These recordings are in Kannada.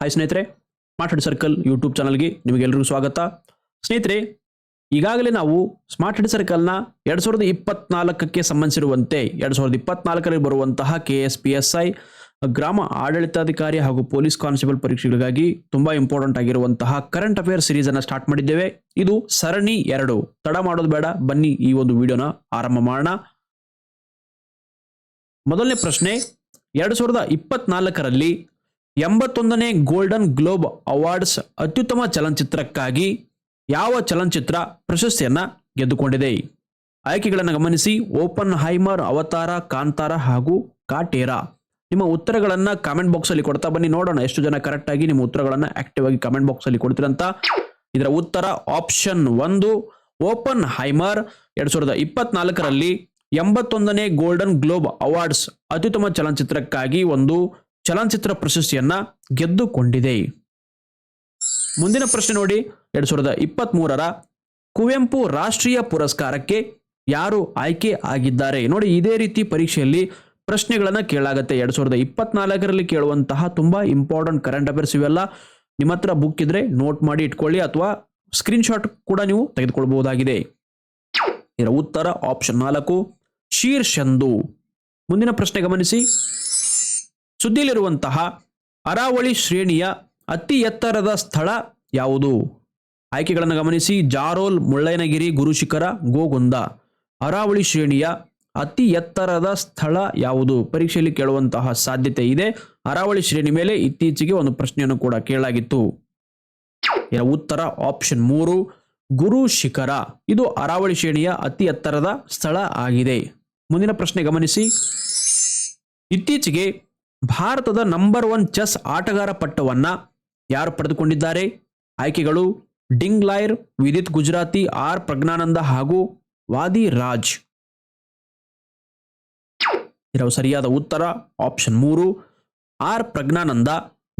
ಹಾಯ್ ಸ್ನೇಹಿತರೆ ಸ್ಮಾರ್ಟ್ ಸರ್ಕಲ್ ಯೂಟ್ಯೂಬ್ ಚಾನಲ್ಗೆ ನಿಮಗೆಲ್ಲರಿಗೂ ಸ್ವಾಗತ. ಸ್ನೇಹಿತರೆ, ಈಗಾಗಲೇ ನಾವು ಸ್ಮಾರ್ಟ್ ಹೆಡ್ ಸರ್ಕಲ್ನ ಎರಡು ಸಾವಿರದ ಇಪ್ಪತ್ನಾಲ್ಕಕ್ಕೆ ಸಂಬಂಧಿಸಿರುವಂತೆ, ಎರಡು ಸಾವಿರದ ಇಪ್ಪತ್ನಾಲ್ಕರಲ್ಲಿ ಬರುವಂತಹ K S P S I ಗ್ರಾಮ ಆಡಳಿತಾಧಿಕಾರಿ ಹಾಗೂ ಪೊಲೀಸ್ ಕಾನ್ಸ್ಟೇಬಲ್ ಪರೀಕ್ಷೆಗಳಿಗಾಗಿ ತುಂಬ ಇಂಪಾರ್ಟೆಂಟ್ ಆಗಿರುವಂತಹ ಕರೆಂಟ್ ಅಫೇರ್ ಸೀರೀಸನ್ನು ಸ್ಟಾರ್ಟ್ ಮಾಡಿದ್ದೇವೆ. ಇದು ಸರಣಿ ಎರಡು. ತಡ ಮಾಡೋದು ಬೇಡ, ಬನ್ನಿ ಈ ಒಂದು ವಿಡಿಯೋನ ಆರಂಭ ಮಾಡೋಣ. ಮೊದಲನೇ ಪ್ರಶ್ನೆ, ಎರಡು ಸಾವಿರದ ಇಪ್ಪತ್ನಾಲ್ಕರಲ್ಲಿ ಎಂಬತ್ತೊಂದನೇ ಗೋಲ್ಡನ್ ಗ್ಲೋಬ್ ಅವಾರ್ಡ್ಸ್ ಅತ್ಯುತ್ತಮ ಚಲನಚಿತ್ರಕ್ಕಾಗಿ ಯಾವ ಚಲನಚಿತ್ರ ಪ್ರಶಸ್ತಿಯನ್ನು ಗೆದ್ದುಕೊಂಡಿದೆ? ಆಯ್ಕೆಗಳನ್ನು ಗಮನಿಸಿ. ಓಪನ್ ಹೈಮರ್ ಅವತಾರ, ಕಾಂತಾರ ಹಾಗೂ ಕಾಟೇರಾ. ನಿಮ್ಮ ಉತ್ತರಗಳನ್ನು ಕಾಮೆಂಟ್ ಬಾಕ್ಸಲ್ಲಿ ಕೊಡ್ತಾ ಬನ್ನಿ. ನೋಡೋಣ ಎಷ್ಟು ಜನ ಕರೆಕ್ಟಾಗಿ ನಿಮ್ಮ ಉತ್ತರಗಳನ್ನು ಆಕ್ಟಿವ್ ಆಗಿ ಕಮೆಂಟ್ ಬಾಕ್ಸಲ್ಲಿ ಕೊಡ್ತೀರಂತ. ಇದರ ಉತ್ತರ ಆಪ್ಷನ್ ಒಂದು ಓಪನ್ ಹೈಮರ್ ಎರಡು ಸಾವಿರದ ಇಪ್ಪತ್ನಾಲ್ಕರಲ್ಲಿ ಎಂಬತ್ತೊಂದನೇ ಗೋಲ್ಡನ್ ಗ್ಲೋಬ್ ಅವಾರ್ಡ್ಸ್ ಅತ್ಯುತ್ತಮ ಚಲನಚಿತ್ರಕ್ಕಾಗಿ ಒಂದು ಚಲನಚಿತ್ರ ಪ್ರಶಸ್ತಿಯನ್ನ ಗೆದ್ದುಕೊಂಡಿದೆ. ಮುಂದಿನ ಪ್ರಶ್ನೆ ನೋಡಿ, ಎರಡ್ ಸಾವಿರದ ಇಪ್ಪತ್ತ್ ಮೂರರ ಕುವೆಂಪು ರಾಷ್ಟ್ರೀಯ ಪುರಸ್ಕಾರಕ್ಕೆ ಯಾರು ಆಯ್ಕೆ ಆಗಿದ್ದಾರೆ? ನೋಡಿ, ಇದೇ ರೀತಿ ಪರೀಕ್ಷೆಯಲ್ಲಿ ಪ್ರಶ್ನೆಗಳನ್ನ ಕೇಳಾಗತ್ತೆ ಎರಡ್ ಸಾವಿರದ ಇಪ್ಪತ್ನಾಲ್ಕರಲ್ಲಿ ಕೇಳುವಂತಹ ತುಂಬಾ ಇಂಪಾರ್ಟೆಂಟ್ ಕರೆಂಟ್ ಅಫೇರ್ಸ್ ಇವೆಲ್ಲ ನಿಮ್ಮ ಹತ್ರ ಬುಕ್ ಇದ್ರೆ ನೋಟ್ ಮಾಡಿ ಇಟ್ಕೊಳ್ಳಿ ಅಥವಾ ಸ್ಕ್ರೀನ್ಶಾಟ್ ಕೂಡ ನೀವು ತೆಗೆದುಕೊಳ್ಬಹುದಾಗಿದೆ. ಇದರ ಉತ್ತರ ಆಪ್ಷನ್ ನಾಲ್ಕು ಶೀರ್ಷಂದು ಮುಂದಿನ ಪ್ರಶ್ನೆ ಗಮನಿಸಿ. ಸುದ್ದಿಯಲ್ಲಿರುವಂತಹ ಅರಾವಳಿ ಶ್ರೇಣಿಯ ಅತಿ ಎತ್ತರದ ಸ್ಥಳ ಯಾವುದು? ಆಯ್ಕೆಗಳನ್ನು ಗಮನಿಸಿ. ಜಾರೋಲ್, ಮುಳ್ಳಯ್ಯನಗಿರಿ, ಗುರುಶಿಖರ, ಗೋಗುಂದ. ಅರಾವಳಿ ಶ್ರೇಣಿಯ ಅತಿ ಎತ್ತರದ ಸ್ಥಳ ಯಾವುದು? ಪರೀಕ್ಷೆಯಲ್ಲಿ ಕೇಳುವಂತಹ ಸಾಧ್ಯತೆ ಇದೆ. ಅರಾವಳಿ ಶ್ರೇಣಿ ಮೇಲೆ ಇತ್ತೀಚೆಗೆ ಒಂದು ಪ್ರಶ್ನೆಯನ್ನು ಕೂಡ ಕೇಳಲಾಗಿತ್ತು. ಇದರ ಉತ್ತರ ಆಪ್ಷನ್ ಮೂರು ಗುರು ಶಿಖರ ಇದು ಅರಾವಳಿ ಶ್ರೇಣಿಯ ಅತಿ ಎತ್ತರದ ಸ್ಥಳ ಆಗಿದೆ. ಮುಂದಿನ ಪ್ರಶ್ನೆ ಗಮನಿಸಿ. ಇತ್ತೀಚೆಗೆ ಭಾರತದ ನಂಬರ್ ಒನ್ ಚೆಸ್ ಆಟಗಾರ ಪಟ್ಟವನ್ನ ಯಾರು ಪಡೆದುಕೊಂಡಿದ್ದಾರೆ? ಆಯ್ಕೆಗಳು Ding Liren, Vidit Gujrathi, R Praggnanandhaa ಹಾಗೂ ವಾದಿ ರಾಜ್. ಇರೋ ಸರಿಯಾದ ಉತ್ತರ. ಆಪ್ಷನ್ ಮೂರು, ಆರ್ ಪ್ರಜ್ಞಾನಂದ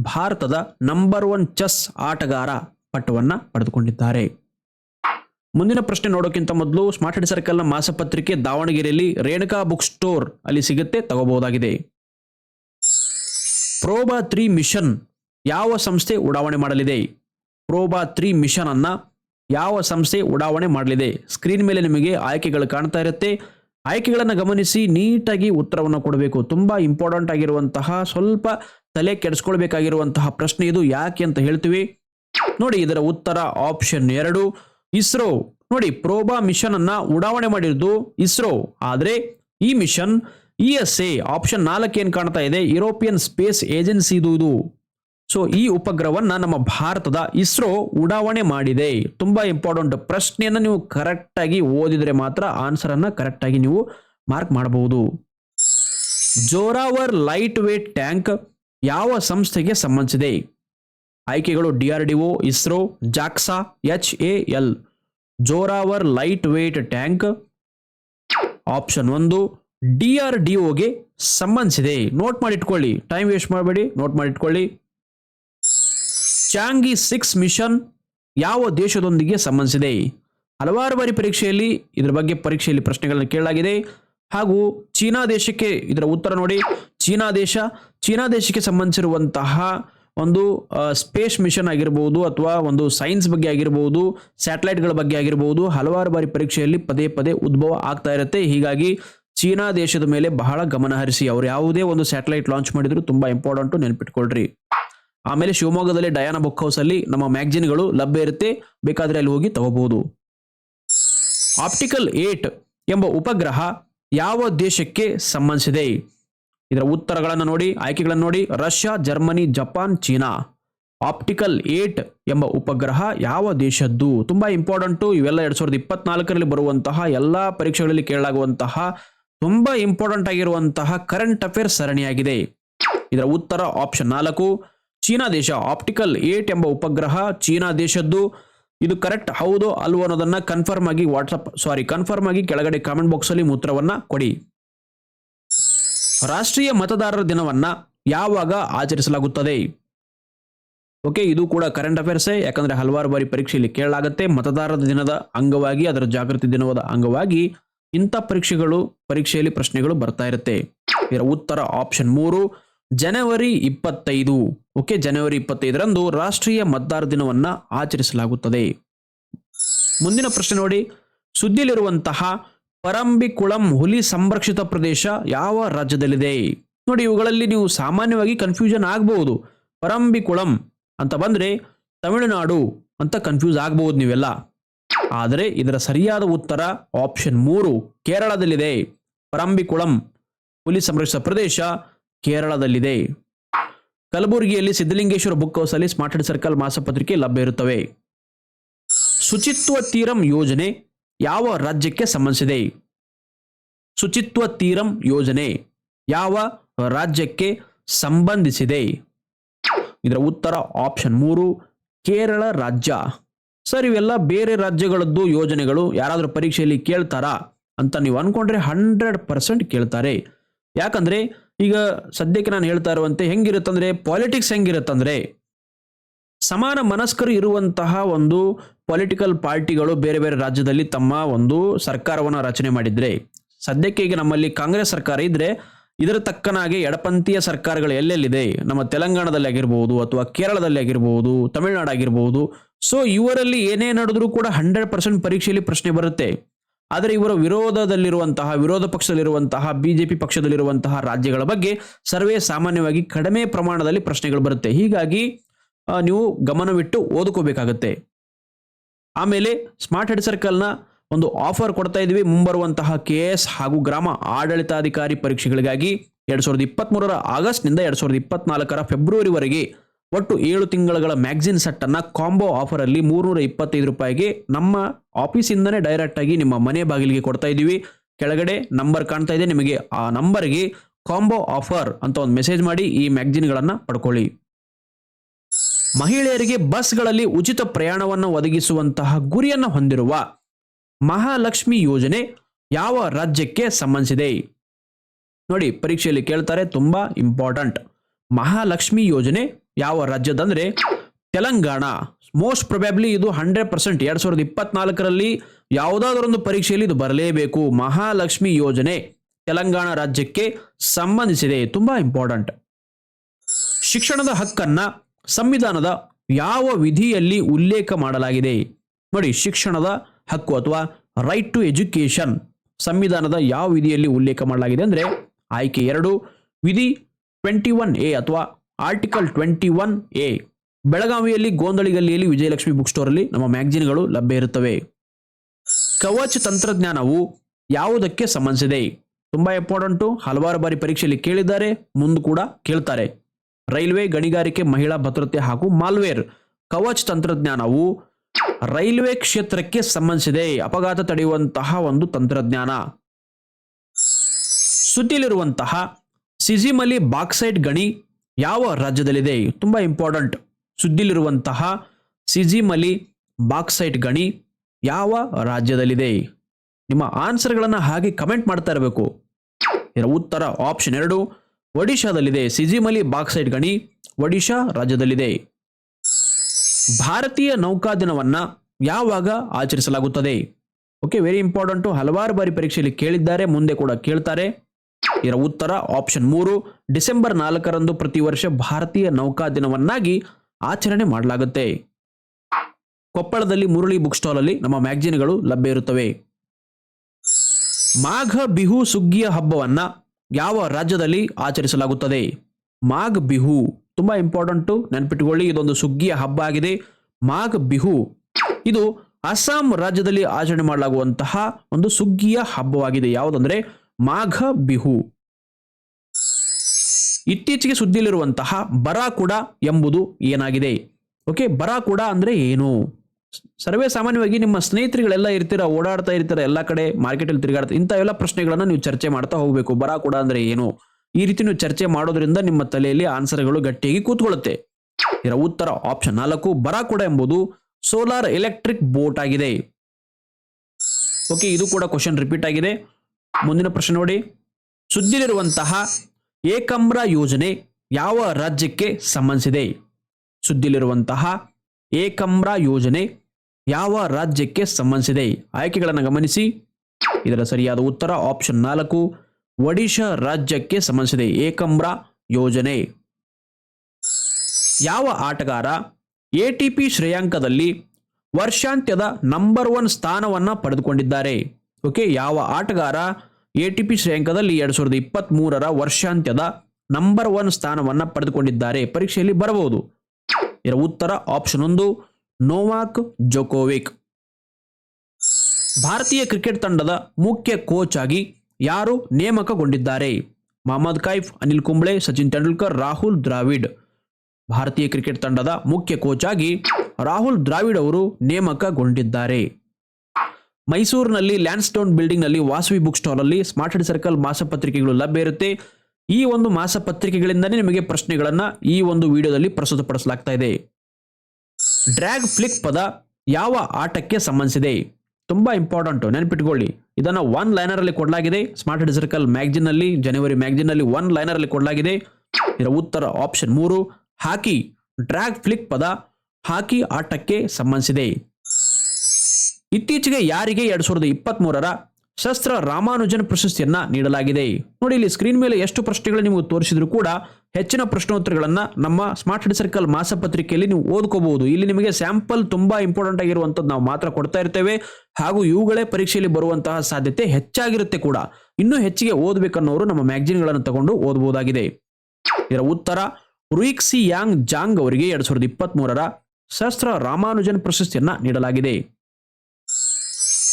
ಭಾರತದ ನಂಬರ್ ಒನ್ ಚೆಸ್ ಆಟಗಾರ ಪಟ್ಟವನ್ನ ಪಡೆದುಕೊಂಡಿದ್ದಾರೆ. ಮುಂದಿನ ಪ್ರಶ್ನೆ ನೋಡೋಕ್ಕಿಂತ ಮೊದಲು ಸ್ಮಾರ್ಟ್ ಸರ್ಕಲ್ನ ಮಾಸಪತ್ರಿಕೆ ದಾವಣಗೆರೆಯಲ್ಲಿ ರೇಣುಕಾ ಬುಕ್ ಸ್ಟೋರ್ ಅಲ್ಲಿ ಸಿಗುತ್ತೆ, ತಗೋಬಹುದಾಗಿದೆ. ಪ್ರೋಬಾ ತ್ರೀ ಮಿಷನ್ ಯಾವ ಸಂಸ್ಥೆ ಉಡಾವಣೆ ಮಾಡಲಿದೆ? ಪ್ರೋಬಾ ತ್ರೀ ಮಿಷನ್ ಅನ್ನ ಯಾವ ಸಂಸ್ಥೆ ಉಡಾವಣೆ ಮಾಡಲಿದೆ? ಸ್ಕ್ರೀನ್ ಮೇಲೆ ನಿಮಗೆ ಆಯ್ಕೆಗಳು ಕಾಣ್ತಾ ಇರುತ್ತೆ. ಆಯ್ಕೆಗಳನ್ನು ಗಮನಿಸಿ, ನೀಟಾಗಿ ಉತ್ತರವನ್ನು ಕೊಡಬೇಕು. ತುಂಬ ಇಂಪಾರ್ಟೆಂಟ್ ಆಗಿರುವಂತಹ, ಸ್ವಲ್ಪ ತಲೆ ಕೆಡಿಸ್ಕೊಳ್ಬೇಕಾಗಿರುವಂತಹ ಪ್ರಶ್ನೆ ಇದು ಯಾಕೆ ಅಂತ ಹೇಳ್ತೀವಿ. ನೋಡಿ, ಇದರ ಉತ್ತರ ಆಪ್ಷನ್ ಎರಡು. ಇಸ್ರೋ, ನೋಡಿ ಪ್ರೋಬಾ ಮಿಷನ್ ಅನ್ನ ಉಡಾವಣೆ ಮಾಡಿರೋದು ಇಸ್ರೋ. ಆದರೆ ಈ mission E S A option ನಾಲ್ಕು ಏನ್ ಕಾಣ್ತಾ ಇದೆ? ಯುರೋಪಿಯನ್ ಸ್ಪೇಸ್ ಏಜೆನ್ಸಿ ಇದು ಸೊ, ಈ ಉಪಗ್ರಹವನ್ನ ನಮ್ಮ ಭಾರತದ ಇಸ್ರೋ ಉಡಾವಣೆ ಮಾಡಿದೆ. ತುಂಬಾ ಇಂಪಾರ್ಟೆಂಟ್ ಪ್ರಶ್ನೆಯನ್ನು ನೀವು ಕರೆಕ್ಟಾಗಿ ಓದಿದರೆ ಮಾತ್ರ ಆನ್ಸರ್ ಅನ್ನ ಕರೆಕ್ಟ್ ಆಗಿ ನೀವು ಮಾರ್ಕ್ ಮಾಡಬಹುದು ಜೋರಾವರ್ ಲೈಟ್ ವೇಟ್ ಟ್ಯಾಂಕ್ ಯಾವ ಸಂಸ್ಥೆಗೆ ಸಂಬಂಧಿಸಿದೆ? ಆಯ್ಕೆಗಳು DRDO ISRO, JAXA, H A L. Zorawar light weight tank option ಒಂದು ಡಿಆರ್ಡಿಒಗೆ ಸಂಬಂಧಿಸಿದೆ. ನೋಟ್ ಮಾಡಿಟ್ಕೊಳ್ಳಿ. ಟೈಮ್ ವೇಸ್ಟ್ ಮಾಡಬೇಡಿ. ನೋಟ್ ಮಾಡಿಟ್ಕೊಳ್ಳಿ. ಚಾಂಗಿ ಸಿಕ್ಸ್ ಮಿಷನ್ ಯಾವ ದೇಶದೊಂದಿಗೆ ಸಂಬಂಧಿಸಿದೆ? ಹಲವಾರು ಬಾರಿ ಪರೀಕ್ಷೆಯಲ್ಲಿ ಇದರ ಬಗ್ಗೆ ಪರೀಕ್ಷೆಯಲ್ಲಿ ಪ್ರಶ್ನೆಗಳನ್ನು ಕೇಳಲಾಗಿದೆ. ಹಾಗೂ ಚೀನಾ ದೇಶಕ್ಕೆ ಇದರ ಉತ್ತರ ನೋಡಿ. ಚೀನಾ ದೇಶ, ಚೀನಾ ದೇಶಕ್ಕೆ ಸಂಬಂಧಿಸಿರುವಂತಹ ಒಂದು ಸ್ಪೇಸ್ ಮಿಷನ್ ಆಗಿರಬಹುದು ಅಥವಾ ಒಂದು ಸೈನ್ಸ್ ಬಗ್ಗೆ ಆಗಿರಬಹುದು ಸ್ಯಾಟಲೈಟ್ಗಳ ಬಗ್ಗೆ ಆಗಿರಬಹುದು ಹಲವಾರು ಬಾರಿ ಪರೀಕ್ಷೆಯಲ್ಲಿ ಪದೇ ಪದೇ ಉದ್ಭವ ಆಗ್ತಾ ಇರುತ್ತೆ. ಹೀಗಾಗಿ ಚೀನಾ ದೇಶದ ಮೇಲೆ ಬಹಳ ಗಮನ ಹರಿಸಿ ಅವರು ಯಾವುದೇ ಒಂದು ಸ್ಯಾಟಲೈಟ್ ಲಾಂಚ್ ಮಾಡಿದ್ರು ತುಂಬಾ ಇಂಪಾರ್ಟೆಂಟ್ ನೆನ್ಪಿಟ್ಕೊಳ್ರಿ. ಆಮೇಲೆ ಶಿವಮೊಗ್ಗದಲ್ಲಿ ಡಯಾನಾ ಬುಕ್ ಹೌಸ್ ಅಲ್ಲಿ ನಮ್ಮ ಮ್ಯಾಗಜಿನ್ಗಳು ಲಭ್ಯ ಇರುತ್ತೆ, ಬೇಕಾದ್ರೆ ಅಲ್ಲಿ ಹೋಗಿ ತಗೋಬಹುದು ಆಪ್ಟಿಕಲ್ ಏಟ್ ಎಂಬ ಉಪಗ್ರಹ ಯಾವ ದೇಶಕ್ಕೆ ಸಂಬಂಧಿಸಿದೆ? ಇದರ ಉತ್ತರಗಳನ್ನು ನೋಡಿ, ಆಯ್ಕೆಗಳನ್ನು ನೋಡಿ. Russia, Germany, Japan, China. Optical eight ಎಂಬ ಉಪಗ್ರಹ ಯಾವ ದೇಶದ್ದು? ತುಂಬಾ ಇಂಪಾರ್ಟೆಂಟು. ಇವೆಲ್ಲ ಎರಡ್ ಸಾವಿರದ ಇಪ್ಪತ್ನಾಲ್ಕರಲ್ಲಿ ಬರುವಂತಹ ಎಲ್ಲಾ ಪರೀಕ್ಷೆಗಳಲ್ಲಿ ಕೇಳಲಾಗುವಂತಹ ತುಂಬಾ ಇಂಪಾರ್ಟೆಂಟ್ ಆಗಿರುವಂತಹ ಕರೆಂಟ್ ಅಫೇರ್ ಸರಣಿಯಾಗಿದೆ. ಇದರ ಉತ್ತರ ಆಪ್ಷನ್ ನಾಲ್ಕು, ಚೀನಾ ದೇಶ ಆಪ್ಟಿಕಲ್ ಏಟ್ ಎಂಬ ಉಪಗ್ರಹ ಚೀನಾ ದೇಶದ್ದು. ಇದು ಕರೆಕ್ಟ್ ಹೌದು, ಅಲ್ವೋ ಅನ್ನೋದನ್ನ ಕನ್ಫರ್ಮ್ ಆಗಿ ವಾಟ್ಸಪ್ ಸಾರಿ ಕನ್ಫರ್ಮ್ ಆಗಿ ಕೆಳಗಡೆ ಕಾಮೆಂಟ್ ಬಾಕ್ಸ್ ಅಲ್ಲಿ ಉತ್ತರವನ್ನ ಕೊಡಿ. ರಾಷ್ಟ್ರೀಯ ಮತದಾರರ ದಿನವನ್ನ ಯಾವಾಗ ಆಚರಿಸಲಾಗುತ್ತದೆ? ಓಕೆ ಇದು ಕೂಡ ಕರೆಂಟ್ ಅಫೇರ್ಸೇ ಯಾಕಂದ್ರೆ ಹಲವಾರು ಬಾರಿ ಪರೀಕ್ಷೆಯಲ್ಲಿ ಕೇಳಲಾಗುತ್ತೆ. ಮತದಾರರ ದಿನದ ಅಂಗವಾಗಿ, ಅದರ ಜಾಗೃತಿ ದಿನದ ಅಂಗವಾಗಿ ಇಂಥ ಪರೀಕ್ಷೆಗಳು, ಪರೀಕ್ಷೆಯಲ್ಲಿ ಪ್ರಶ್ನೆಗಳು ಬರ್ತಾ ಇರುತ್ತೆ. ಇದರ ಉತ್ತರ ಆಪ್ಷನ್ ಮೂರು, ಜನವರಿ ಇಪ್ಪತ್ತೈದು. ಓಕೆ ಜನವರಿ ಇಪ್ಪತ್ತೈದರಂದು ರಾಷ್ಟ್ರೀಯ ಮತದಾರ ದಿನವನ್ನ ಆಚರಿಸಲಾಗುತ್ತದೆ. ಮುಂದಿನ ಪ್ರಶ್ನೆ ನೋಡಿ. ಸುದ್ದಿಯಲ್ಲಿರುವಂತಹ ಪರಂಬಿಕುಳಂ ಹುಲಿ ಸಂರಕ್ಷಿತ ಪ್ರದೇಶ ಯಾವ ರಾಜ್ಯದಲ್ಲಿದೆ? ನೋಡಿ, ಇವುಗಳಲ್ಲಿ ನೀವು ಸಾಮಾನ್ಯವಾಗಿ ಕನ್ಫ್ಯೂಷನ್ ಆಗಬಹುದು. ಪರಂಬಿಕುಳಂ ಅಂತ ಬಂದ್ರೆ ತಮಿಳುನಾಡು ಅಂತ ಕನ್ಫ್ಯೂಸ್ ಆಗಬಹುದು ನೀವೆಲ್ಲ. ಆದರೆ ಇದರ ಸರಿಯಾದ ಉತ್ತರ ಆಪ್ಷನ್ ಮೂರು, ಕೇರಳದಲ್ಲಿದೆ. ಪರಂಬಿಕುಳಂ, ಹುಲಿ ಸಂರಕ್ಷಿತ ಪ್ರದೇಶ, ಕೇರಳದಲ್ಲಿದೆ. ಕಲಬುರಗಿಯಲ್ಲಿ ಸಿದ್ದಲಿಂಗೇಶ್ವರ ಬುಕ್ ಹೌಸಲ್ಲಿ ಸ್ಮಾರ್ಟೆಡ್ ಸರ್ಕಲ್ ಮಾಸಪತ್ರಿಕೆ ಲಭ್ಯ ಇರುತ್ತವೆ. ಶುಚಿತ್ವ ತೀರಂ ಯೋಜನೆ ಯಾವ ರಾಜ್ಯಕ್ಕೆ ಸಂಬಂಧಿಸಿದೆ? ಶುಚಿತ್ವ ತೀರಂ ಯೋಜನೆ ಯಾವ ರಾಜ್ಯಕ್ಕೆ ಸಂಬಂಧಿಸಿದೆ? ಇದರ ಉತ್ತರ ಆಪ್ಷನ್ ಮೂರು, ಕೇರಳ ರಾಜ್ಯ. ಸರ್, ಇವೆಲ್ಲ ಬೇರೆ ರಾಜ್ಯಗಳದ್ದು ಯೋಜನೆಗಳು. ಯಾರಾದರೂ ಪರೀಕ್ಷೆಯಲ್ಲಿ ಕೇಳ್ತಾರಾ? ಅಂತ ನೀವು ಅನ್ಕೊಂಡ್ರೆ ಹಂಡ್ರೆಡ್ ಪರ್ಸೆಂಟ್ ಕೇಳ್ತಾರೆ. ಯಾಕಂದ್ರೆ ಈಗ ಸದ್ಯಕ್ಕೆ ನಾನು ಹೇಳ್ತಾ ಇರುವಂತೆ ಹೆಂಗಿರುತ್ತಂದ್ರೆ ಪಾಲಿಟಿಕ್ಸ್ ಹೆಂಗಿರುತ್ತಂದ್ರೆ ಸಮಾನ ಮನಸ್ಕರು ಇರುವಂತಹ ಒಂದು ಪೊಲಿಟಿಕಲ್ ಪಾರ್ಟಿಗಳು ಬೇರೆ ಬೇರೆ ರಾಜ್ಯದಲ್ಲಿ ತಮ್ಮ ಒಂದು ಸರ್ಕಾರವನ್ನು ರಚನೆ ಮಾಡಿದ್ರೆ, ಸದ್ಯಕ್ಕೆ ಈಗ ನಮ್ಮಲ್ಲಿ ಕಾಂಗ್ರೆಸ್ ಸರ್ಕಾರ ಇದ್ರೆ ಇದರ ತಕ್ಕನಾಗೆ ಎಡಪಂಥೀಯ ಸರ್ಕಾರಗಳು ಎಲ್ಲೆಲ್ಲಿದೆ? ನಮ್ಮ ತೆಲಂಗಾಣದಲ್ಲಿ ಆಗಿರ್ಬೋದು ಅಥವಾ ಕೇರಳದಲ್ಲಿ ಆಗಿರ್ಬೋದು, ತಮಿಳುನಾಡು ಆಗಿರ್ಬೋದು ಸೊ ಇವರಲ್ಲಿ ಏನೇ ನಡೆದ್ರೂ ಕೂಡ ಹಂಡ್ರೆಡ್ ಪರ್ಸೆಂಟ್ ಪರೀಕ್ಷೆಯಲ್ಲಿ ಪ್ರಶ್ನೆ ಬರುತ್ತೆ. ಆದರೆ ಇವರ ವಿರೋಧದಲ್ಲಿರುವಂತಹ, ವಿರೋಧ ಪಕ್ಷದಲ್ಲಿರುವಂತಹ, ಬಿಜೆಪಿ ಪಕ್ಷದಲ್ಲಿರುವಂತಹ ರಾಜ್ಯಗಳ ಬಗ್ಗೆ ಸರ್ವೇ ಸಾಮಾನ್ಯವಾಗಿ ಕಡಿಮೆ ಪ್ರಮಾಣದಲ್ಲಿ ಪ್ರಶ್ನೆಗಳು ಬರುತ್ತೆ. ಹೀಗಾಗಿ ನೀವು ಗಮನವಿಟ್ಟು ಓದ್ಕೋಬೇಕಾಗತ್ತೆ. ಆಮೇಲೆ ಸ್ಮಾರ್ಟ್ ಹೆಡ್ ಸರ್ಕಲ್ನ ಒಂದು ಆಫರ್ ಕೊಡ್ತಾ ಇದ್ವಿ ಮುಂಬರುವಂತಹ ಕೆ ಎಸ್ ಹಾಗೂ ಗ್ರಾಮ ಆಡಳಿತಾಧಿಕಾರಿ ಪರೀಕ್ಷೆಗಳಿಗಾಗಿ ಎರಡ್ ಸಾವಿರದ ಇಪ್ಪತ್ತ್ಮೂರರ ಆಗಸ್ಟ್ನಿಂದ ಎರಡ್ ಸಾವಿರದ ಇಪ್ಪತ್ನಾಲ್ಕರ ಫೆಬ್ರವರಿವರೆಗೆ ಒಟ್ಟು ಏಳು ತಿಂಗಳ ಮ್ಯಾಗ್ಝಿನ್ ಸೆಟ್ ಅನ್ನ ಕಾಂಬೋ ಆಫರ್ ಅಲ್ಲಿ ಮೂರ್ನೂರ ಇಪ್ಪತ್ತೈದು ರೂಪಾಯಿಗೆ ನಮ್ಮ ಆಫೀಸಿಂದನೇ ಡೈರೆಕ್ಟ್ ಆಗಿ ನಿಮ್ಮ ಮನೆ ಬಾಗಿಲಿಗೆ ಕೊಡ್ತಾ ಇದ್ದೀವಿ. ಕೆಳಗಡೆ ನಂಬರ್ ಕಾಣ್ತಾ ಇದೆ. ನಿಮಗೆ ಆ ನಂಬರ್ಗೆ ಕಾಂಬೋ ಆಫರ್ ಅಂತ ಒಂದು ಮೆಸೇಜ್ ಮಾಡಿ ಈ ಮ್ಯಾಗ್ಝಿನ್ಗಳನ್ನ ಪಡ್ಕೊಳ್ಳಿ. ಮಹಿಳೆಯರಿಗೆ ಬಸ್ಗಳಲ್ಲಿ ಉಚಿತ ಪ್ರಯಾಣವನ್ನು ಒದಗಿಸುವಂತಹ ಗುರಿಯನ್ನು ಹೊಂದಿರುವ ಮಹಾಲಕ್ಷ್ಮಿ ಯೋಜನೆ ಯಾವ ರಾಜ್ಯಕ್ಕೆ ಸಂಬಂಧಿಸಿದೆ? ನೋಡಿ, ಪರೀಕ್ಷೆಯಲ್ಲಿ ಕೇಳ್ತಾರೆ, ತುಂಬಾ ಇಂಪಾರ್ಟೆಂಟ್ ಮಹಾಲಕ್ಷ್ಮಿ ಯೋಜನೆ ಯಾವ ರಾಜ್ಯದಂದ್ರೆ ತೆಲಂಗಾಣ. ಮೋಸ್ಟ್ ಪ್ರೊಬ್ಯಾಬ್ಲಿ ಇದು ಹಂಡ್ರೆಡ್ ಪರ್ಸೆಂಟ್ ಎರಡ್ ಸಾವಿರದ ಇಪ್ಪತ್ನಾಲ್ಕರಲ್ಲಿ ಯಾವುದಾದರೊಂದು ಪರೀಕ್ಷೆಯಲ್ಲಿ ಇದು ಬರಲೇಬೇಕು. ಮಹಾಲಕ್ಷ್ಮಿ ಯೋಜನೆ ತೆಲಂಗಾಣ ರಾಜ್ಯಕ್ಕೆ ಸಂಬಂಧಿಸಿದೆ. ತುಂಬಾ ಇಂಪಾರ್ಟೆಂಟ್ ಶಿಕ್ಷಣದ ಹಕ್ಕನ್ನ ಸಂವಿಧಾನದ ಯಾವ ವಿಧಿಯಲ್ಲಿ ಉಲ್ಲೇಖ ಮಾಡಲಾಗಿದೆ? ನೋಡಿ, ಶಿಕ್ಷಣದ ಹಕ್ಕು ಅಥವಾ ರೈಟ್ ಟು ಎಜುಕೇಶನ್ ಸಂವಿಧಾನದ ಯಾವ ವಿಧಿಯಲ್ಲಿ ಉಲ್ಲೇಖ ಮಾಡಲಾಗಿದೆ ಅಂದ್ರೆ ಆಯ್ಕೆ ಎರಡು, ವಿಧಿ ಟ್ವೆಂಟಿ ಒನ್ ಎ ಅಥವಾ ಆರ್ಟಿಕಲ್ ಟ್ವೆಂಟಿ ಒನ್ ಎ ಬೆಳಗಾವಿಯಲ್ಲಿ, ಗೋಂದಳಿಗಲ್ಲಿಯಲ್ಲಿ, ವಿಜಯಲಕ್ಷ್ಮಿ ಬುಕ್ ಸ್ಟೋರಲ್ಲಿ ನಮ್ಮ ಮ್ಯಾಗಜಿನ್ಗಳು ಲಭ್ಯ ಇರುತ್ತವೆ. ಕವಚ್ ತಂತ್ರಜ್ಞಾನವು ಯಾವುದಕ್ಕೆ ಸಂಬಂಧಿಸಿದೆ? ತುಂಬಾ ಇಂಪಾರ್ಟೆಂಟು ಹಲವಾರು ಬಾರಿ ಪರೀಕ್ಷೆಯಲ್ಲಿ ಕೇಳಿದ್ದಾರೆ, ಮುಂದೆ ಕೂಡ ಕೇಳ್ತಾರೆ. ರೈಲ್ವೆ, ಗಣಿಗಾರಿಕೆ, ಮಹಿಳಾ ಭದ್ರತೆ ಹಾಗೂ ಮಾಲ್ವೇರ್ ಕವಚ್ ತಂತ್ರಜ್ಞಾನವು ರೈಲ್ವೆ ಕ್ಷೇತ್ರಕ್ಕೆ ಸಂಬಂಧಿಸಿದೆ, ಅಪಘಾತ ತಡೆಯುವಂತಹ ಒಂದು ತಂತ್ರಜ್ಞಾನ. ಸುದ್ದಿಯಲ್ಲಿರುವಂತಹ ಸಿಜಿಮಲಿ ಬಾಕ್ಸೈಟ್ ಗಣಿ ಯಾವ ರಾಜ್ಯದಲ್ಲಿದೆ? ತುಂಬ ಇಂಪಾರ್ಟೆಂಟ್ ಸುದ್ದಿಲಿರುವಂತಹ ಸಿಜಿಮಲಿ ಬಾಕ್ಸೈಟ್ ಗಣಿ ಯಾವ ರಾಜ್ಯದಲ್ಲಿದೆ? ನಿಮ್ಮ ಆನ್ಸರ್ಗಳನ್ನು ಹಾಗೆ ಕಮೆಂಟ್ ಮಾಡ್ತಾ ಇರಬೇಕು. ಇದರ ಉತ್ತರ ಆಪ್ಷನ್ ಎರಡು, ಒಡಿಶಾದಲ್ಲಿದೆ. ಸಿಜಿಮಲಿ ಬಾಕ್ಸೈಟ್ ಗಣಿ ಒಡಿಶಾ ರಾಜ್ಯದಲ್ಲಿದೆ. ಭಾರತೀಯ ನೌಕಾ ದಿನವನ್ನು ಯಾವಾಗ ಆಚರಿಸಲಾಗುತ್ತದೆ? ಓಕೆ ವೆರಿ ಇಂಪಾರ್ಟೆಂಟು ಹಲವಾರು ಬಾರಿ ಪರೀಕ್ಷೆಯಲ್ಲಿ ಕೇಳಿದ್ದಾರೆ, ಮುಂದೆ ಕೂಡ ಕೇಳ್ತಾರೆ. ಇದರ ಉತ್ತರ ಆಪ್ಷನ್ ಮೂರು, ಡಿಸೆಂಬರ್ ನಾಲ್ಕರಂದು ಪ್ರತಿ ವರ್ಷ ಭಾರತೀಯ ನೌಕಾ ದಿನವನ್ನಾಗಿ ಆಚರಣೆ ಮಾಡಲಾಗುತ್ತೆ. ಕೊಪ್ಪಳದಲ್ಲಿ ಮುರಳಿ ಬುಕ್ ಸ್ಟಾಲ್ ಅಲ್ಲಿ ನಮ್ಮ ಮ್ಯಾಗಜೀನ್ಗಳು ಲಭ್ಯ ಇರುತ್ತವೆ. ಮಾಘ ಬಿಹು ಸುಗ್ಗಿಯ ಹಬ್ಬವನ್ನ ಯಾವ ರಾಜ್ಯದಲ್ಲಿ ಆಚರಿಸಲಾಗುತ್ತದೆ? ಮಾಘ ಬಿಹು. ತುಂಬಾ ಇಂಪಾರ್ಟೆಂಟು ನೆನಪಿಟ್ಟುಕೊಳ್ಳಿ ಇದೊಂದು ಸುಗ್ಗಿಯ ಹಬ್ಬ ಆಗಿದೆ. ಮಾಘ ಬಿಹು. ಇದು ಅಸ್ಸಾಂ ರಾಜ್ಯದಲ್ಲಿ ಆಚರಣೆ ಮಾಡಲಾಗುವಂತಹ ಒಂದು ಸುಗ್ಗಿಯ ಹಬ್ಬವಾಗಿದೆ. ಯಾವುದಂದ್ರೆ ಮಾಘ ಬಿಹು ಇತ್ತೀಚೆಗೆ ಸುದ್ದಿಯಲ್ಲಿರುವಂತಹ ಬರಾಕುಡ ಎಂಬುದು ಏನಾಗಿದೆ? ಓಕೆ, ಬರ ಬರಾಕುಡ ಅಂದ್ರೆ ಏನು? ಸರ್ವೇ ಸಾಮಾನ್ಯವಾಗಿ ನಿಮ್ಮ ಸ್ನೇಹಿತರುಗಳೆಲ್ಲ ಇರ್ತೀರ, ಓಡಾಡ್ತಾ ಇರ್ತೀರ, ಎಲ್ಲ ಕಡೆ ಮಾರ್ಕೆಟಲ್ಲಿ ತಿರುಗಾಡ್ತಾ ಇಂಥ ಎಲ್ಲ ಪ್ರಶ್ನೆಗಳನ್ನು ನೀವು ಚರ್ಚೆ ಮಾಡ್ತಾ ಹೋಗಬೇಕು. ಬರಾಕುಡ ಅಂದ್ರೆ ಏನು? ಈ ರೀತಿ ನೀವು ಚರ್ಚೆ ಮಾಡೋದ್ರಿಂದ ನಿಮ್ಮ ತಲೆಯಲ್ಲಿ ಆನ್ಸರ್ಗಳು ಗಟ್ಟಿಯಾಗಿ ಕೂತ್ಕೊಳ್ಳುತ್ತೆ. ಇದರ ಉತ್ತರ ಆಪ್ಷನ್ ನಾಲ್ಕು, ಬರ ಬರಾಕುಡ ಎಂಬುದು ಸೋಲಾರ್ ಎಲೆಕ್ಟ್ರಿಕ್ ಬೋಟ್ ಆಗಿದೆ. ಓಕೆ, ಇದು ಕೂಡ ಕ್ವಶನ್ ರಿಪೀಟ್ ಆಗಿದೆ. ಮುಂದಿನ ಪ್ರಶ್ನೆ ನೋಡಿ. ಸುದ್ದಿಲಿರುವಂತಹ ಏಕಮ್ರ ಯೋಜನೆ ಯಾವ ರಾಜ್ಯಕ್ಕೆ ಸಂಬಂಧಿಸಿದೆ? ಸುದ್ದಿಲಿರುವಂತಹ ಏಕಮ್ರ ಯೋಜನೆ ಯಾವ ರಾಜ್ಯಕ್ಕೆ ಸಂಬಂಧಿಸಿದೆ? ಆಯ್ಕೆಗಳನ್ನು ಗಮನಿಸಿ. ಇದರ ಸರಿಯಾದ ಉತ್ತರ ಆಪ್ಷನ್ ನಾಲ್ಕು, ಒಡಿಶಾ ರಾಜ್ಯಕ್ಕೆ ಸಂಬಂಧಿಸಿದೆ. ಏಕಮ್ರ ಯೋಜನೆ. ಯಾವ ಆಟಗಾರ ಎಟಿಪಿ ಶ್ರೇಯಾಂಕದಲ್ಲಿ ವರ್ಷಾಂತ್ಯದ ನಂಬರ್ ಒನ್ ಸ್ಥಾನವನ್ನು ಪಡೆದುಕೊಂಡಿದ್ದಾರೆ? ಓಕೆ, ಯಾವ ಆಟಗಾರ ಎಟಿಪಿ ಶ್ರೇಯಾಂಕದಲ್ಲಿ ಎರಡು ಸಾವಿರದ ಇಪ್ಪತ್ತ್ ಮೂರರ ವರ್ಷಾಂತ್ಯದ ನಂಬರ್ ಒನ್ ಸ್ಥಾನವನ್ನು ಪಡೆದುಕೊಂಡಿದ್ದಾರೆ? ಪರೀಕ್ಷೆಯಲ್ಲಿ ಬರಬಹುದು. ಇದರ ಉತ್ತರ ಆಪ್ಷನ್ ಒಂದು, ನೋವಾಕ್ ಜೊಕೋವಿಕ್. ಭಾರತೀಯ ಕ್ರಿಕೆಟ್ ತಂಡದ ಮುಖ್ಯ ಕೋಚ್ ಆಗಿ ಯಾರು ನೇಮಕಗೊಂಡಿದ್ದಾರೆ? ಮೊಹಮ್ಮದ್ ಕೈಫ್, ಅನಿಲ್ ಕುಂಬ್ಳೆ, ಸಚಿನ್ ತೆಂಡೂಲ್ಕರ್, ರಾಹುಲ್ ದ್ರಾವಿಡ್. ಭಾರತೀಯ ಕ್ರಿಕೆಟ್ ತಂಡದ ಮುಖ್ಯ ಕೋಚ್ ಆಗಿ ರಾಹುಲ್ ದ್ರಾವಿಡ್ ಅವರು ನೇಮಕಗೊಂಡಿದ್ದಾರೆ. ಮೈಸೂರಿನಲ್ಲಿ Landstone ಬಿಲ್ಡಿಂಗ್ನಲ್ಲಿ Vasavi book smart head circle ಮಾಸಪತ್ರಿಕೆಗಳು ಲಭ್ಯ ಇರುತ್ತೆ. ಈ ಒಂದು ಮಾಸಪತ್ರಿಕೆಗಳಿಂದನೇ ನಿಮಗೆ ಪ್ರಶ್ನೆಗಳನ್ನು ಈ ಒಂದು ವಿಡಿಯೋದಲ್ಲಿ ಪ್ರಸ್ತುತಪಡಿಸಲಾಗ್ತಾ ಇದೆ. ಡ್ರ್ಯಾಗ್ ಫ್ಲಿಕ್ ಪದ ಯಾವ ಆಟಕ್ಕೆ ಸಂಬಂಧಿಸಿದೆ? ತುಂಬಾ ಇಂಪಾರ್ಟೆಂಟ್, ನೆನಪಿಟ್ಕೊಳ್ಳಿ. ಇದನ್ನು ಒನ್ ಲೈನರ್ ಅಲ್ಲಿ ಕೊಡಲಾಗಿದೆ. ಸ್ಮಾರ್ಟ್ ಹೆಡ್ ಸರ್ಕಲ್ ಮ್ಯಾಗ್ಜಿನ್ ಅಲ್ಲಿ ಜನವರಿ ಮ್ಯಾಗ್ಜಿನ್ ಅಲ್ಲಿ ಒನ್ ಲೈನರ್ ಅಲ್ಲಿ ಕೊಡಲಾಗಿದೆ. ಇದರ ಉತ್ತರ ಆಪ್ಷನ್ ಮೂರು, ಹಾಕಿ. ಡ್ರ್ಯಾಗ್ ಫ್ಲಿಕ್ ಪದ ಹಾಕಿ ಆಟಕ್ಕೆ ಸಂಬಂಧಿಸಿದೆ. ಇತ್ತೀಚೆಗೆ ಯಾರಿಗೆ ಎರಡ್ ಸಾವಿರದ ಇಪ್ಪತ್ತ್ ಮೂರರ ಶಸ್ತ್ರ ರಾಮಾನುಜನ್ ಪ್ರಶಸ್ತಿಯನ್ನ ನೀಡಲಾಗಿದೆ? ನೋಡಿ, ಇಲ್ಲಿ ಸ್ಕ್ರೀನ್ ಮೇಲೆ ಎಷ್ಟು ಪ್ರಶ್ನೆಗಳು ನಿಮಗೆ ತೋರಿಸಿದ್ರು ಕೂಡ ಹೆಚ್ಚಿನ ಪ್ರಶ್ನೋತ್ತರಗಳನ್ನ ನಮ್ಮ ಸ್ಮಾರ್ಟ್ ಹೆಡ್ ಸರ್ಕಲ್ ಮಾಸಪತ್ರಿಕೆಯಲ್ಲಿ ನೀವು ಓದ್ಕೋಬಹುದು. ಇಲ್ಲಿ ನಿಮಗೆ ಸ್ಯಾಂಪಲ್ ತುಂಬಾ ಇಂಪಾರ್ಟೆಂಟ್ ಆಗಿರುವಂತದ್ದು ನಾವು ಮಾತ್ರ ಕೊಡ್ತಾ ಇರ್ತೇವೆ. ಹಾಗೂ ಇವುಗಳೇ ಪರೀಕ್ಷೆಯಲ್ಲಿ ಬರುವಂತಹ ಸಾಧ್ಯತೆ ಹೆಚ್ಚಾಗಿರುತ್ತೆ ಕೂಡ. ಇನ್ನೂ ಹೆಚ್ಚಿಗೆ ಓದಬೇಕನ್ನೋರು ನಮ್ಮ ಮ್ಯಾಗಜಿನ್ಗಳನ್ನು ತಗೊಂಡು ಓದಬಹುದಾಗಿದೆ ಇದರ ಉತ್ತರ ರುಯಿಕ್ಸಿ ಯಾಂಗ್ ಜಾಂಗ್ ಅವರಿಗೆ ಎರಡ್ ಸಾವಿರದ ಇಪ್ಪತ್ತ್ ಮೂರರ ಶಸ್ತ್ರ ರಾಮಾನುಜನ್ ಪ್ರಶಸ್ತಿಯನ್ನ ನೀಡಲಾಗಿದೆ.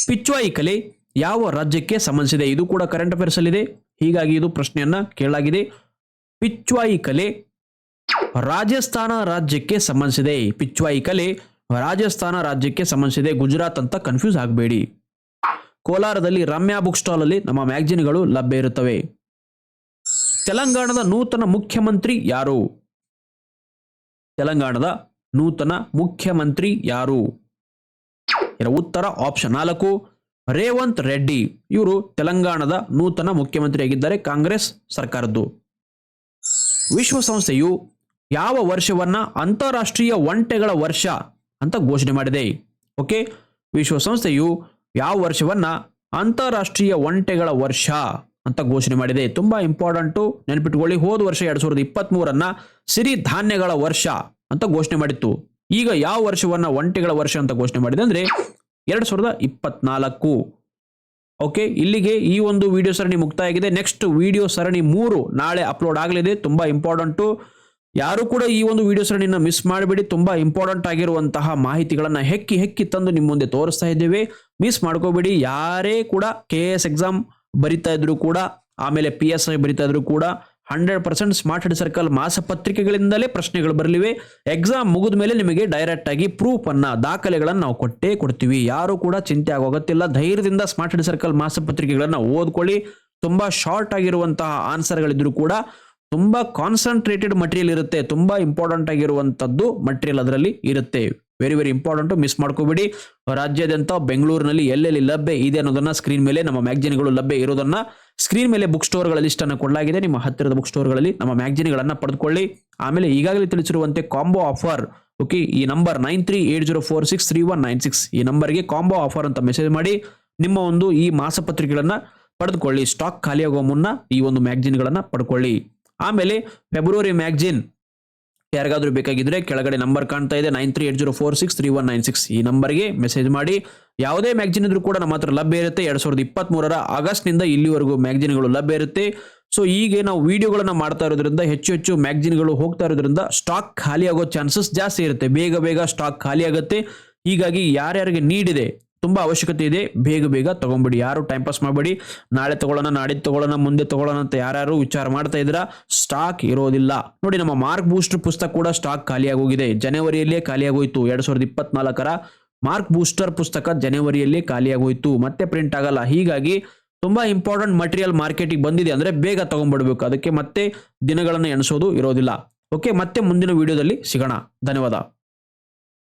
ಪಿಚ್ವಾಯಿ ಕಲೆ ಯಾವ ರಾಜ್ಯಕ್ಕೆ ಸಂಬಂಧಿಸಿದೆ? ಇದು ಕೂಡ ಕರೆಂಟ್ ಅಫೇರ್ಸ್ ಅಲ್ಲಿದೆ. ಹೀಗಾಗಿ ಇದು ಪ್ರಶ್ನೆಯನ್ನ ಕೇಳಲಾಗಿದೆ. ಪಿಚ್ವಾಯಿ ಕಲೆ ರಾಜಸ್ಥಾನ ರಾಜ್ಯಕ್ಕೆ ಸಂಬಂಧಿಸಿದೆ. ಪಿಚ್ವಾಯಿ ಕಲೆ ರಾಜಸ್ಥಾನ ರಾಜ್ಯಕ್ಕೆ ಸಂಬಂಧಿಸಿದೆ. ಗುಜರಾತ್ ಅಂತ ಕನ್ಫ್ಯೂಸ್ ಆಗಬೇಡಿ. ಕೋಲಾರದಲ್ಲಿ ರಮ್ಯಾ ಬುಕ್ ಸ್ಟಾಲ್ ಅಲ್ಲಿ ನಮ್ಮ ಮ್ಯಾಗಜಿನ್ಗಳು ಲಭ್ಯ ಇರುತ್ತವೆ. ತೆಲಂಗಾಣದ ನೂತನ ಮುಖ್ಯಮಂತ್ರಿ ಯಾರು? ತೆಲಂಗಾಣದ ನೂತನ ಮುಖ್ಯಮಂತ್ರಿ ಯಾರು? ಇದರ ಉತ್ತರ ಆಪ್ಷನ್ ನಾಲ್ಕು, ರೇವಂತ್ ರೆಡ್ಡಿ. ಇವರು ತೆಲಂಗಾಣದ ನೂತನ ಮುಖ್ಯಮಂತ್ರಿಯಾಗಿದ್ದಾರೆ ಕಾಂಗ್ರೆಸ್ ಸರ್ಕಾರದ್ದು. ವಿಶ್ವಸಂಸ್ಥೆಯು ಯಾವ ವರ್ಷವನ್ನ ಅಂತಾರಾಷ್ಟ್ರೀಯ ಒಂಟೆಗಳ ವರ್ಷ ಅಂತ ಘೋಷಣೆ ಮಾಡಿದೆ. ಓಕೆ? ವಿಶ್ವಸಂಸ್ಥೆಯು ಯಾವ ವರ್ಷವನ್ನ ಅಂತಾರಾಷ್ಟ್ರೀಯ ಒಂಟೆಗಳ ವರ್ಷ ಅಂತ ಘೋಷಣೆ ಮಾಡಿದೆ. ತುಂಬಾ ಇಂಪಾರ್ಟೆಂಟು ನೆನಪಿಟ್ಕೊಳ್ಳಿ. ಹೋದ ವರ್ಷ ಎರಡ್ ಸಾವಿರದ ಇಪ್ಪತ್ತ್ ಸಿರಿ ಧಾನ್ಯಗಳ ವರ್ಷ ಅಂತ ಘೋಷಣೆ ಮಾಡಿತ್ತು. ಈಗ ಯಾವ ವರ್ಷವನ್ನ ಒಂಟೆಗಳ ವರ್ಷ ಅಂತ ಘೋಷಣೆ ಮಾಡಿದೆ ಅಂದ್ರೆ ಎರಡ್ ಸಾವಿರದ ಇಪ್ಪತ್ನಾಲ್ಕು. ಓಕೆ, ಇಲ್ಲಿಗೆ ಈ ಒಂದು ವಿಡಿಯೋ ಸರಣಿ ಮುಕ್ತಾಯ ಆಗಿದೆ ನೆಕ್ಸ್ಟ್ ವಿಡಿಯೋ ಸರಣಿ ಮೂರು ನಾಳೆ ಅಪ್ಲೋಡ್ ಆಗಲಿದೆ. ತುಂಬಾ ಇಂಪಾರ್ಟೆಂಟು ಯಾರು ಕೂಡ ಈ ಒಂದು ವಿಡಿಯೋ ಸರಣಿಯನ್ನು ಮಿಸ್ ಮಾಡಬೇಡಿ. ತುಂಬಾ ಇಂಪಾರ್ಟೆಂಟ್ ಆಗಿರುವಂತಹ ಮಾಹಿತಿಗಳನ್ನು ಹೆಕ್ಕಿ ಹೆಕ್ಕಿ ತಂದು ನಿಮ್ಮ ಮುಂದೆ ತೋರಿಸ್ತಾ ಇದ್ದೇವೆ. ಮಿಸ್ ಮಾಡ್ಕೋಬೇಡಿ. ಯಾರೇ ಕೂಡ ಕೆ ಎಸ್ ಎಕ್ಸಾಮ್ ಬರಿತಾ ಇದ್ರು ಕೂಡ, ಆಮೇಲೆ ಪಿ ಎಸ್ ಐ ಬರಿತಾ ಇದ್ರು ಕೂಡ hundred percent smart head circle ಮಾಸಪತ್ರಿಕೆಗಳಿಂದಲೇ ಪ್ರಶ್ನೆಗಳು ಬರಲಿವೆ. ಎಕ್ಸಾಮ್ ಮುಗಿದ ಮೇಲೆ ನಿಮಗೆ ಡೈರೆಕ್ಟ್ ಆಗಿ ಪ್ರೂಫ್ ಅನ್ನ, ದಾಖಲೆಗಳನ್ನು ನಾವು ಕೊಟ್ಟೇ ಕೊಡ್ತೀವಿ. ಯಾರು ಕೂಡ ಚಿಂತೆ ಆಗೋಗತ್ತಿಲ್ಲ ಧೈರ್ಯದಿಂದ ಸ್ಮಾರ್ಟ್ ಹೆಡ್ ಸರ್ಕಲ್ ಮಾಸಪತ್ರಿಕೆಗಳನ್ನು ಓದ್ಕೊಳ್ಳಿ. ತುಂಬಾ ಶಾರ್ಟ್ ಆಗಿರುವಂತಹ ಆನ್ಸರ್ಗಳಿದ್ರು ಕೂಡ ತುಂಬಾ ಕಾನ್ಸಂಟ್ರೇಟೆಡ್ ಮಟೀರಿಯಲ್ ಇರುತ್ತೆ. ತುಂಬಾ ಇಂಪಾರ್ಟೆಂಟ್ ಆಗಿರುವಂತದ್ದು ಮಟೀರಿಯಲ್ ಅದರಲ್ಲಿ ಇರುತ್ತೆ. ವೆರಿ ವೆರಿ ಇಂಪಾರ್ಟೆಂಟ್ ಮಿಸ್ ಮಾಡ್ಕೋಬೇಡಿ. ರಾಜ್ಯಾದ್ಯಂತ ಬೆಂಗಳೂರಿನಲ್ಲಿ ಎಲ್ಲೆಲ್ಲಿ ಲಭ್ಯ ಇದೆ ಅನ್ನೋದನ್ನ ಸ್ಕ್ರೀನ್ ಮೇಲೆ ನಮ್ಮ ಮ್ಯಾಗಜಿನ್ಗಳು ಲಭ್ಯ ಇರೋದನ್ನ ಸ್ಕ್ರೀನ್ ಮೇಲೆ ಬುಕ್ ಸ್ಟೋರ್ಗಳ ಲಿಸ್ಟ್ ಅನ್ನು ಕೊಡಲಾಗಿದೆ. ನಿಮ್ಮ ಹತ್ತಿರದ ಬುಕ್ ಸ್ಟೋರ್ಗಳಲ್ಲಿ ನಮ್ಮ ಮ್ಯಾಗ್ಜಿನ್ಗಳನ್ನು ಪಡೆದುಕೊಳ್ಳಿ. ಆಮೇಲೆ ಈಗಾಗಲೇ ತಿಳಿಸಿರುವಂತೆ ಕಾಂಬೋ ಆಫರ್ ಓಕೆ ಈ number nine three eight zero four six three one nine six ಈ ನಂಬರ್ಗೆ ಕಾಂಬೋ ಆಫರ್ ಅಂತ ಮೆಸೇಜ್ ಮಾಡಿ, ನಿಮ್ಮ ಒಂದು ಈ ಮಾಸಪತ್ರಿಕೆಗಳನ್ನು ಪಡೆದುಕೊಳ್ಳಿ. ಸ್ಟಾಕ್ ಖಾಲಿಯಾಗುವ ಮುನ್ನ ಈ ಒಂದು ಮ್ಯಾಗ್ಜಿನ್ಗಳನ್ನು ಪಡ್ಕೊಳ್ಳಿ. ಆಮೇಲೆ ಫೆಬ್ರವರಿ ಮ್ಯಾಗಜಿನ್ ಯಾರಿಗಾದ್ರೂ ಬೇಕಾಗಿದ್ರೆ ಕೆಳಗಡೆ ನಂಬರ್ ಕಾಣ್ತಾ ಇದೆ nine three eight zero four six three one nine six ಈ ನಂಬರ್ಗೆ ಮೆಸೇಜ್ ಮಾಡಿ. ಯಾವುದೇ ಮ್ಯಾಗಜಿನ್ ಇದ್ರೂ ಕೂಡ ನಮ್ಮ ಹತ್ರ ಲಭ್ಯ ಇರುತ್ತೆ. ಎರಡ್ ಸಾವಿರದ ಮೂರರ ಆಗಸ್ಟ್ನಿಂದ ಇಲ್ಲಿವರೆಗೂ ಮ್ಯಾಗ್ಜಿನ್ಗಳು ಲಭ್ಯ ಇರುತ್ತೆ. ಸೊ ಈಗ ನಾವು ವಿಡಿಯೋಗಳನ್ನ ಮಾಡ್ತಾ ಇರೋದ್ರಿಂದ, ಹೆಚ್ಚು ಹೆಚ್ಚು ಮ್ಯಾಗ್ಜಿನ್ಗಳು ಹೋಗ್ತಾ ಇರೋದ್ರಿಂದ ಸ್ಟಾಕ್ ಖಾಲಿ ಆಗೋ ಚಾನ್ಸಸ್ ಜಾಸ್ತಿ ಇರುತ್ತೆ. ಬೇಗ ಬೇಗ ಸ್ಟಾಕ್ ಖಾಲಿ ಆಗುತ್ತೆ. ಹೀಗಾಗಿ ಯಾರ್ಯಾರಿಗೆ ನೀಡಿದೆ ತುಂಬಾ ಅವಶ್ಯಕತೆ ಇದೆ. ಬೇಗ ಬೇಗ ತಗೊಂಬಿಡಿ. ಯಾರು ಟೈಮ್ ಪಾಸ್ ಮಾಡಬೇಡಿ. ನಾಳೆ ತಗೊಳ್ಳೋಣ, ನಾಡಿದ್ದು ತಗೊಳ್ಳೋಣ, ಮುಂದೆ ತಗೊಳ್ಳೋಣ ಅಂತ ಯಾರ್ಯಾರು ವಿಚಾರ ಮಾಡ್ತಾ ಇದ್ದೀರಾ? ಸ್ಟಾಕ್ ಇರೋದಿಲ್ಲ. ನೋಡಿ ನಮ್ಮ ಮಾರ್ಕ್ ಬೂಸ್ಟರ್ ಪುಸ್ತಕ ಕೂಡ ಸ್ಟಾಕ್ ಖಾಲಿಯಾಗೋಗಿದೆ. ಜನವರಿಯಲ್ಲೇ ಖಾಲಿಯಾಗೋಯ್ತು. ಎರಡ್ ಸಾವಿರದ ಇಪ್ಪತ್ನಾಲ್ಕರ ಮಾರ್ಕ್ ಬೂಸ್ಟರ್ ಪುಸ್ತಕ ಜನವರಿಯಲ್ಲೇ ಖಾಲಿಯಾಗೋಯ್ತು. ಮತ್ತೆ ಪ್ರಿಂಟ್ ಆಗಲ್ಲ. ಹೀಗಾಗಿ ತುಂಬಾ ಇಂಪಾರ್ಟೆಂಟ್ ಮಟೀರಿಯಲ್ ಮಾರ್ಕೆಟಿಗೆ ಬಂದಿದೆ ಅಂದ್ರೆ ಬೇಗ ತಗೊಂಡ್ಬಿಡ್ಬೇಕು. ಅದಕ್ಕೆ ಮತ್ತೆ ದಿನಗಳನ್ನು ಎಣಿಸೋದು ಇರೋದಿಲ್ಲ. ಓಕೆ ಮತ್ತೆ ಮುಂದಿನ ವಿಡಿಯೋದಲ್ಲಿ ಸಿಗೋಣ. ಧನ್ಯವಾದ.